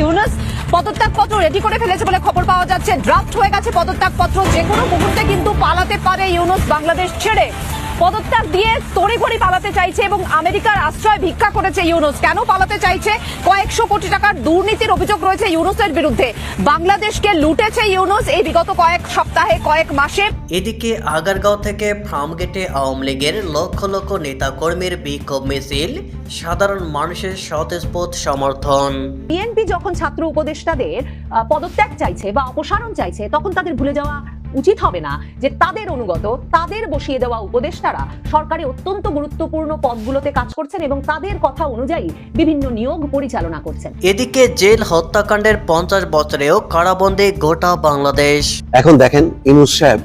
ইউনুস পদত্যাগপত্র রেডি করে ফেলেছে বলে খবর পাওয়া যাচ্ছে। ড্রাফট হয়ে গেছে পদত্যাগপত্র যে কোনো মুহূর্তে কিন্তু পালাতে পারে ইউনুস বাংলাদেশ ছেড়ে। পদত্যাগ দিয়ে তড়িঘড়ি পালাতে চাইছে এবং আমেরিকার আশ্রয় ভিক্ষা করেছে ইউনুস। কেন পালাতে চাইছে? কয়েকশো কোটি টাকার দুর্নীতির অভিযোগ রয়েছে ইউনুসের বিরুদ্ধে। বাংলাদেশকে লুটেছে ইউনুস এই বিগত কয়েক সপ্তাহে কয়েক মাসে। এদিকে আগারগাঁও থেকে ফার্মগেটে আওয়ামী লীগের লক্ষ লক্ষ নেতাকর্মীর বিক্ষোভ মিছিল সাধারণ মানুষের স্বতঃস্ফূর্ত সমর্থন। বিএনপি যখন ছাত্র উপদেষ্টাদের পদত্যাগ চাইছে বা অপসারণ চাইছে তখন তাদের ভুলে যাওয়া উচিত হবে না যে তাদের অনুগত তাদের বসিয়ে দেওয়া উপদেষ্টারা সরকারি অত্যন্ত গুরুত্বপূর্ণ পদগুলোতে কাজ করছেন এবং তাদের কথা অনুযায়ী বিভিন্ন নিয়োগ পরিচালনা করছেন। এদিকে জেল হত্যাকাণ্ডের পঞ্চাশ বছরেও কারাবন্দী গোটা বাংলাদেশ। এখন দেখেন ইনুস সাহেব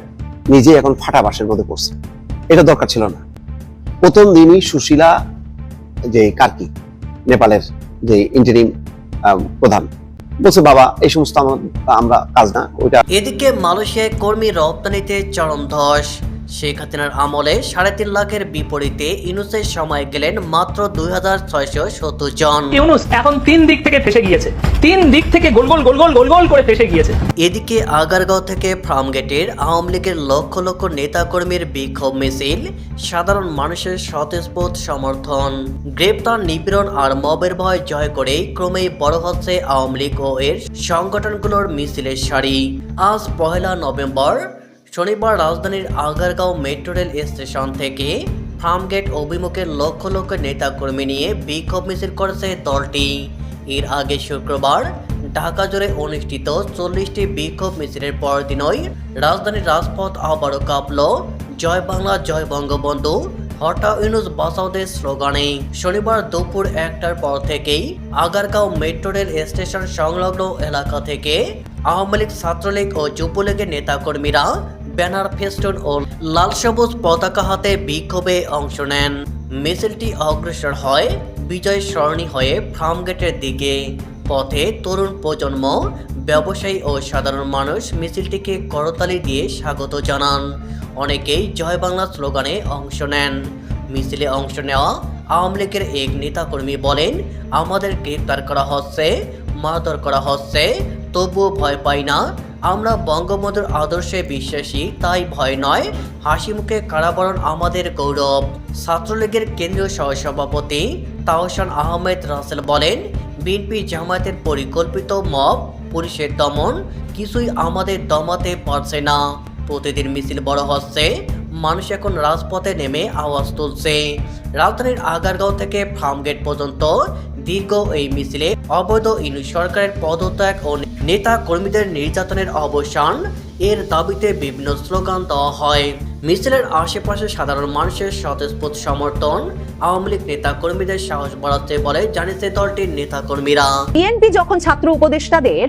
নিজে এখন ফাটা বাসের মধ্যে পড়ছে। এটা দরকার ছিল না। প্রথম দিনই সুশীলা যে কার্কি নেপালের যে ইন্টারিম প্রধান বলছে বাবা এই সমস্ত আমরা কাজ না ওইটা এদিকে মালয়েশিয়ায় কর্মী রপ্তানিতে চরম ধস। শেখ হাসিনার আমলে সাড়ে তিন লাখের বিপরীতে ইউনুসের সময় গেলেন মাত্র দুই হাজার ছয়শো সত্তর জন। ইউনুস এখন তিন দিক থেকে ফেসে গিয়েছে। তিন দিক থেকে গোল গোল গোল গোল গোল গোল করে ফেসে গিয়েছে। এদিকে আগারগাঁও থেকে ফার্মগেটের আওয়ামী লীগের লক্ষ লক্ষ নেতাকর্মীর বিক্ষোভ মিছিল সাধারণ মানুষের স্বতঃস্ফূর্ত সমর্থন গ্রেপ্তার নিপীড়ন আর মবের ভয় জয় করেই ক্রমেই বড় হচ্ছে আওয়ামী লীগ ও এর সংগঠনগুলোর মিছিলের সারি। আজ পহেলা নভেম্বর শনিবার রাজধানীর আগারগাঁও মেট্রো রেল স্টেশন থেকে ফার্মগেট অভিমুখে লক্ষ লক্ষ নেতাকর্মী নিয়ে বিক্ষোভ মিছিল করেছে দলটি। এর আগে শুক্রবার ঢাকা জুড়ে অনুষ্ঠিত চল্লিশটি বিক্ষোভ মিছিলের পরদিনই রাজধানীর রাজপথ আবারও কাঁপল। জয় বাংলা, জয় বঙ্গবন্ধু হটা ইউনুস বাসাউদের স্লোগানে শনিবার দুপুর একটার পর থেকেই আগারগাঁও মেট্রো রেল স্টেশন সংলগ্ন এলাকা থেকে আওয়ামী লীগ, ছাত্রলীগ ও যুবলীগের নেতাকর্মীরা ব্যানার ফেস্টুন ও লাল সবুজ পতাকা হাতে বিক্ষোভে অংশ নেন। মিছিলটি অগ্রসর হয় বিজয় সরণি হয়ে ফার্মগেটের দিকে। পথে তরুণ প্রজন্ম, ব্যবসায়ী ও সাধারণ মানুষ মিছিলটিকে করতালি দিয়ে স্বাগত জানান। অনেকেই জয় বাংলা স্লোগানে অংশ নেন। মিছিলে অংশ নেওয়া আওয়ামী লীগের এক নেতাকর্মী বলেন, আমাদের গ্রেপ্তার করা হচ্ছে, মারধর করা হচ্ছে, তবুও ভয় পাই না আমরা বঙ্গবন্ধুর আদর্শে বিশ্বাসী, তাই ভয় নয়। হাসি মুখে কারাবরণ আমাদের গৌরব। ছাত্রলীগের কেন্দ্রীয় সহসভাপতি তাহসান আহমেদ রাসেল বলেন, বিএনপি জামায়াতের পরিকল্পিত মব, পুলিশের দমন, কিছুই আমাদের দমাতে পারছে না। প্রতিদিন মিছিল বড় হচ্ছে, মানুষ এখন রাজপথে নেমে আওয়াজ তুলছে। রাজধানীর আগারগাঁও থেকে ফার্মগেট পর্যন্ত দীর্ঘ এই মিছিলে অবৈধ ইনু সরকারের পদত্যাগ ও নেতা কর্মীদের নির্যাতনের অবসান, এর দাবিতে বিভিন্ন স্লোগান দেওয়া হয়। মিছিলের আশেপাশে সাধারণ মানুষের স্বতঃস্ফূর্ত সমর্থন, আওয়ামী লীগ নেতা কর্মীদের সাহস বাড়াতে বলে জানিয়েছে দলটির নেতা কর্মীরা। বিএনপি যখন ছাত্র উপদেষ্টাদের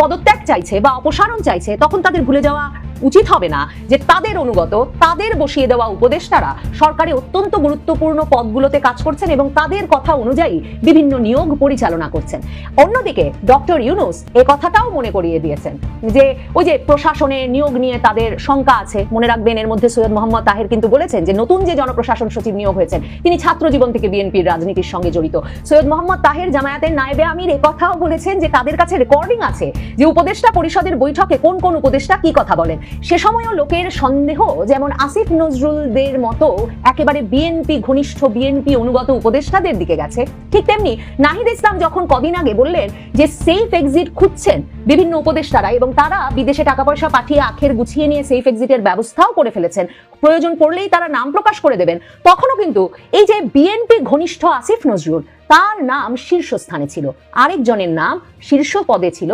পদত্যাগ চাইছে বা অপসারণ চাইছে, তখন তাদের ভুলে যাওয়া উচিত হবে না যে তাদের অনুগত, তাদের বসিয়ে দেওয়া উপদেষ্টারা সরকারি অত্যন্ত গুরুত্বপূর্ণ পদগুলোতে কাজ করছেন এবং তাদের কথা অনুযায়ী বিভিন্ন নিয়োগ পরিচালনা করছেন। অন্যদিকে ডক্টর ইউনুস এ কথাটাও মনে করিয়ে দিয়েছেন যে ওই যে প্রশাসনে নিয়োগ নিয়ে তাদের শঙ্কা আছে, মনে রাখবেন এর মধ্যে সৈয়দ মোহাম্মদ তাহের কিন্তু বলেছেন যে নতুন যে জনপ্রশাসন সচিব নিয়োগ হয়েছেন, তিনি ছাত্র জীবন থেকে বিএনপির রাজনীতির সঙ্গে জড়িত। সৈয়দ মোহাম্মদ তাহের জামায়াতের নায়েবে আমির কথাও বলেছেন যে তাদের কাছে রেকর্ডিং আছে যে উপদেষ্টা পরিষদের বৈঠকে কোন কোন উপদেষ্টা কি কথা বলেন। সে সময়ও লোকের সন্দেহ, যেমন আসিফ নজরুলদের মতো একেবারে বিএনপি ঘনিষ্ঠ বিএনপি অনুগত উপদেষ্টাদের দিকে গেছে। ঠিক তেমনি নাহিদ ইসলাম যখন কদিন আগে বললেন যে সেফ এক্সিট খুঁজছেন বিভিন্ন উপদেষ্টারা এবং তারা বিদেশে টাকা পয়সা পাঠিয়ে আখের গুছিয়ে নিয়ে সেফ এক্সিটের ব্যবস্থাও করে ফেলেছেন, প্রয়োজন পড়লেই তারা নাম প্রকাশ করে দেবেন। তখনও কিন্তু এই যে বিএনপি ঘনিষ্ঠ আসিফ নজরুল, তার নাম শীর্ষস্থানে ছিল। আরেকজনের নাম শীর্ষ পদে ছিল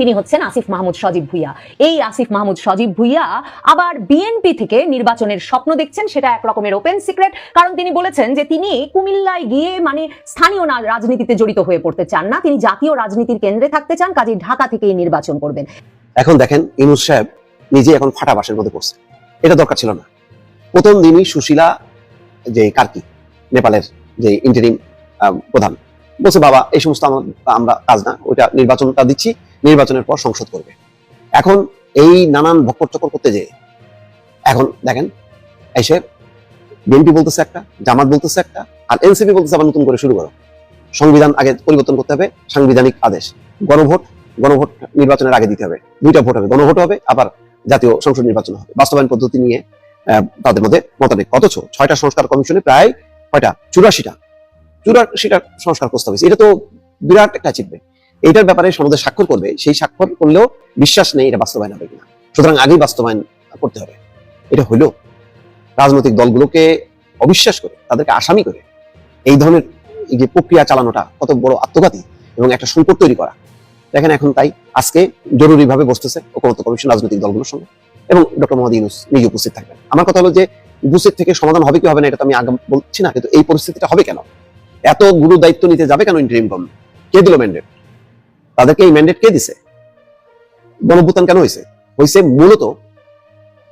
তিনি হচ্ছেন আসিফ মাহমুদ সজীব ভুইয়া। এই আসিফ মাহমুদ সজীব ভুইয়া আবার বিএনপি থেকে নির্বাচনের স্বপ্ন দেখছেন, সেটা এক রকমের ওপেন সিক্রেট কারণ তিনি বলেছেন যে তিনি কুমিল্লায় গিয়ে মানে স্থানীয় না- রাজনীতিতে জড়িত হয়ে পড়তে চান না। তিনি জাতীয় রাজনীতির কেন্দ্রে থাকতে চান কাজে ঢাকা থেকেই নির্বাচন করবেন। এখন দেখেন, ইনুস সাহেব নিজে এখন ফাটা বাসের মধ্যে পড়ছে। এটা দরকার ছিল না। প্রথম দিনই সুশীলা, যে কার্কি নেপালের যে ইন্টারিম প্রধান, বলছে, বাবা, এই সমস্ত আমরা কাজ না, ওইটা নির্বাচনটা দিচ্ছি। নির্বাচনের পর সংসদ করবে। এখন এই নানান ভক্কর চক্কর করতে যে এখন দেখেন এসে বিএনপি বলতেছে একটা, জামাত বলতেছে একটা, আর এনসিপি বলতেছে আবার নতুন করে শুরু করো। সংবিধান আগে পরিবর্তন করতে হবে, সাংবিধানিক আদেশ। গণভোট গণভোট নির্বাচনের আগে দিতে হবে। দুইটা ভোট হবে, গণভোট হবে, আবার জাতীয় সংসদ নির্বাচন হবে। বাস্তবায়ন পদ্ধতি নিয়ে তাদের মধ্যে মতানৈক অথচ ছয়টা সংস্কার কমিশনে প্রায় কয়টা? চুরাশিটা। চুরাশিটা সংস্কার প্রস্তাব হয়েছে। এটা তো বিরাট একটা অ্যাচিভমেন্ট এইটার ব্যাপারে সমাজে স্বাক্ষর করবে, সেই স্বাক্ষর করলেও বিশ্বাস নেই এটা বাস্তবায়ন হবে কিনা। সুতরাং আগেই বাস্তবায়ন করতে হবে। এটা হইল রাজনৈতিক দলগুলোকে অবিশ্বাস করে, তাদেরকে আসামি করে এই ধরনের এই যে প্রক্রিয়া চালানোটা কত বড় আত্মঘাতী এবং একটা সংকট তৈরি করা। দেখেন এখন তাই আজকে জরুরিভাবে বসতেছে ঐক্যমত্য কমিশন রাজনৈতিক দলগুলোর সঙ্গে এবং ডক্টর মোহাম্মদ ইউনুস নিজে উপস্থিত থাকবেন। আমার কথা হলো যে উপস্থিত থেকে সমাধান হবে কি হবে না এটা তো আমি আগাম বলছি না, কিন্তু এই পরিস্থিতিটা হবে কেন? এত গুরু দায়িত্ব নিতে যাবে কেন ইন্টারিম গভর্নমেন্ট? কে দিল ম্যান্ডেট তাদেরকে এই ম্যান্ডেট কে দিছে? গণভূতান কেন হয়েছে হয়েছে মূলত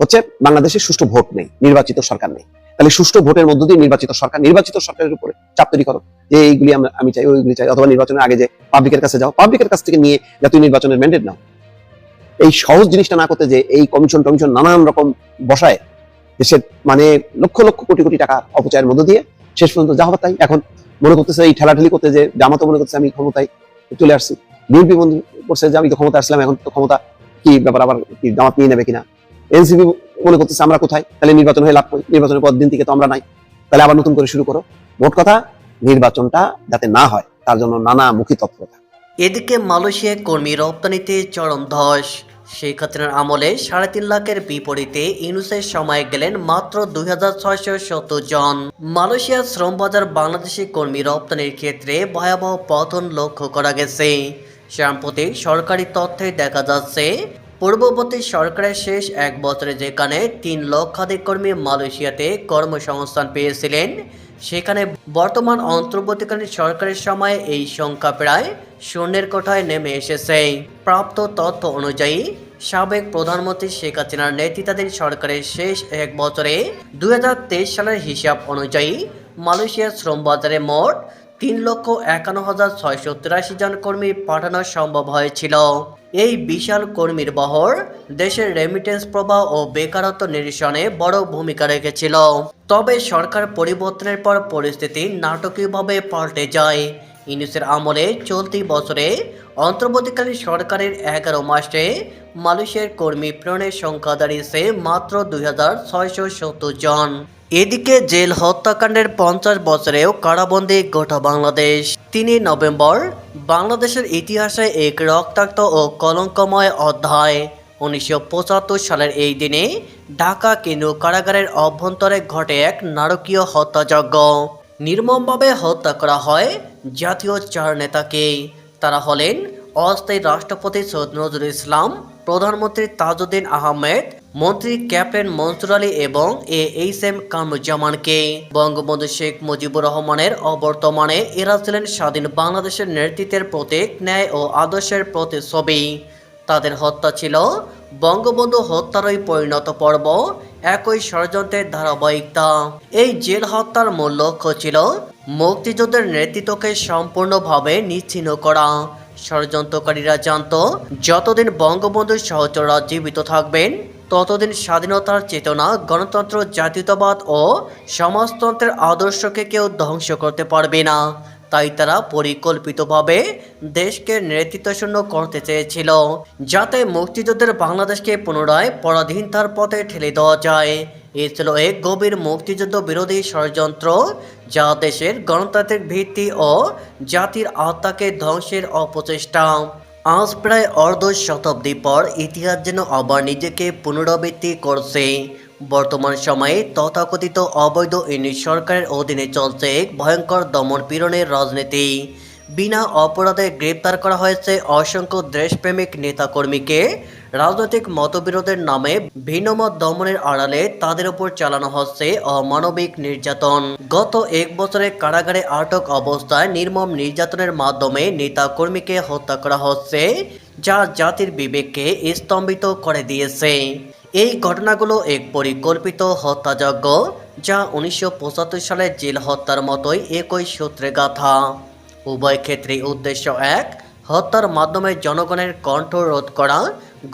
হচ্ছে বাংলাদেশে সুষ্ঠু ভোট নেই, নির্বাচিত সরকার নেই। তাহলে সুষ্ঠু ভোটের মধ্য দিয়ে নির্বাচিত সরকার, নির্বাচিত সরকারের উপরে চাপ তৈরি করো যে এইগুলি আমরা- আমি চাই, ওইগুলি চাই, অথবা নির্বাচনের আগে যে পাবলিকের কাছে যাও পাবলিকের কাছ থেকে নিয়ে জাতীয় নির্বাচনের ম্যান্ডেট নাও। এই সহজ জিনিসটা না করতে যে এই কমিশন টমিশন নানান রকম বসায় দেশের মানে লক্ষ লক্ষ কোটি কোটি টাকা অপচয়ের মধ্য দিয়ে শেষ পর্যন্ত যা হবে তাই। এখন মনে করতেছে এই ঠেলাঠেলি করতে যে জামাতো মনে করতেছে আমি ক্ষমতায় চলে আসছি। বিএনপি বন্ধু করছে যে আমি তো ক্ষমতা আসলাম, এখন তো ক্ষমতা কি ব্যাপার, আবার কি জামাত নিয়ে নেবে কিনা? এনসিপি মনে করতেছে আমরা কোথায়? তাহলে নির্বাচন হয়ে লাভ করি নির্বাচনের পর দিন থেকে তো আমরা নাই। তাহলে আবার নতুন করে শুরু করো। মোট কথা, নির্বাচনটা যাতে না হয়, তার জন্য নানা মুখী তৎপরতা এদিকে মালয়েশিয়ায় কর্মী রপ্তানিতে চরম ধস। শেখ হাসিনার আমলে সাড়ে তিন লাখের বিপরীতে ইউনুসের সময় গেলেন মাত্র দুই হাজার ছয়শো সত্তর জন। মালয়েশিয়ার শ্রমবাজার বাংলাদেশি কর্মী রপ্তানির ক্ষেত্রে ভয়াবহ পতন লক্ষ্য করা গেছে। সাম্প্রতিক সরকারি তথ্যে দেখা যাচ্ছে, পূর্ববর্তী সরকারের শেষ এক বছরে যেখানে তিন লক্ষাধিক কর্মী মালয়েশিয়াতে কর্মসংস্থান পেয়েছিলেন, সেখানে বর্তমান অন্তর্বর্তীকালীন সরকারের সময়ে এই সংখ্যা প্রায় শূন্যের কোঠায় নেমে এসেছে। প্রাপ্ত তথ্য অনুযায়ী, সাবেক প্রধানমন্ত্রী শেখ হাসিনার নেতৃত্বাধীন সরকারের শেষ এক বছরে দুই হাজার তেইশ সালের হিসাব অনুযায়ী মালয়েশিয়ার শ্রম বাজারে মোট তিন লক্ষ একান্ন হাজার ছয়শো তিরাশি জন কর্মী পাঠানো সম্ভব হয়েছিল। এই বিশাল কর্মীর বহর দেশের রেমিটেন্স প্রবাহ ও বেকারত্ব নিরসনে বড় ভূমিকা রেখেছিল। তবে সরকার পরিবর্তনের পর পরিস্থিতি নাটকীয়ভাবে পাল্টে যায়। ইউনুসের আমলে চলতি বছরে অন্তর্বর্তীকালীন সরকারের এগারো মাসে মালয়েশিয়ার কর্মী প্রেরণের সংখ্যা দাঁড়িয়েছে মাত্র দুই হাজার ছয়শো সত্তর জন। এদিকে জেল হত্যাকাণ্ডের পঞ্চাশ বছরেও কারাবন্দী গোটা বাংলাদেশ। তিনই নভেম্বর, বাংলাদেশের ইতিহাসে এক রক্তাক্ত ও কলঙ্কময় অধ্যায়। উনিশশো পঁচাত্তর সালের এই দিনে ঢাকা কেন্দ্রীয় কারাগারের অভ্যন্তরে ঘটে এক নারকীয় হত্যাযজ্ঞ। নির্মমভাবে হত্যা করা হয় জাতীয় চার নেতাকে। তারা হলেন অস্থায়ী রাষ্ট্রপতি সৈয়দ নজরুল ইসলাম, প্রধানমন্ত্রী তাজউদ্দিন আহমেদ মন্ত্রী ক্যাপ্টেন মনসুর আলী এবং এ এইচ এম কামরুজ্জামানকে। বঙ্গবন্ধু শেখ মুজিবুর রহমানের অবর্তমানে এরা ছিলেন স্বাধীন বাংলাদেশের নেতৃত্বের প্রতীক, ন্যায় ও আদর্শের প্রতিচ্ছবি। তাদের হত্যা ছিল বঙ্গবন্ধু হত্যারই পরিণত পর্ব, একই ষড়যন্ত্রের ধারাবাহিকতা। এই জেল হত্যার মূল লক্ষ্য ছিল মুক্তিযুদ্ধের নেতৃত্বকে সম্পূর্ণভাবে নিচ্ছিন্ন করা। ষড়যন্ত্রকারীরা জানত, যতদিন বঙ্গবন্ধু সহচররা জীবিত থাকবেন ততদিন স্বাধীনতার চেতনা, গণতন্ত্র, জাতীয়তাবাদ ও সমাজতন্ত্রের আদর্শকে কেউ ধ্বংস করতে পারবে না। তাই তারা পরিকল্পিতভাবে দেশকে নেতৃত্বশূন্য করতে চেয়েছিল, যাতে মুক্তিযুদ্ধের বাংলাদেশকে পুনরায় পরাধীনতার পথে ঠেলে দেওয়া যায়। এ ছিল এক গভীর মুক্তিযুদ্ধ বিরোধী ষড়যন্ত্র, যা দেশের গণতান্ত্রিক ভিত্তি ও জাতির আত্মাকে ধ্বংসের অপচেষ্টা। আজ প্রায় অর্ধ শতাব্দী পর ইতিহাস যেন আবার নিজেকে পুনরাবৃত্তি করছে। বর্তমান সময়ে তথাকথিত অবৈধ ইউনিট সরকারের অধীনে চলছে ভয়ঙ্কর দমন পীড়নের রাজনীতি। বিনা অপরাধে গ্রেপ্তার করা হয়েছে অসংখ্য দেশপ্রেমিক নেতাকর্মীকে। রাজনৈতিক মতবিরোধের নামে ভিন্নমত দমনের আড়ালে তাদের উপর চালানো হচ্ছে অমানবিক নির্যাতন। গত এক বছরে কারাগারে আটক অবস্থায় নির্মম নির্যাতনের মাধ্যমে নেতাকর্মীকে হত্যা করা হচ্ছে, যা জাতির বিবেককে স্তম্ভিত করে দিয়েছে। এই ঘটনাগুলো এক পরিকল্পিত হত্যাযজ্ঞ, যা উনিশশো পঁচাত্তর সালে জেল হত্যার মতোই একই সূত্রে গাথা। উভয় ক্ষেত্রে উদ্দেশ্য এক, হত্যার মাধ্যমে জনগণের কণ্ঠ রোধ করা,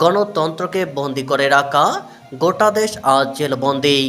গণতন্ত্রকে বন্দী করে রাখা, গোটা দেশ আজ জেলবন্দি।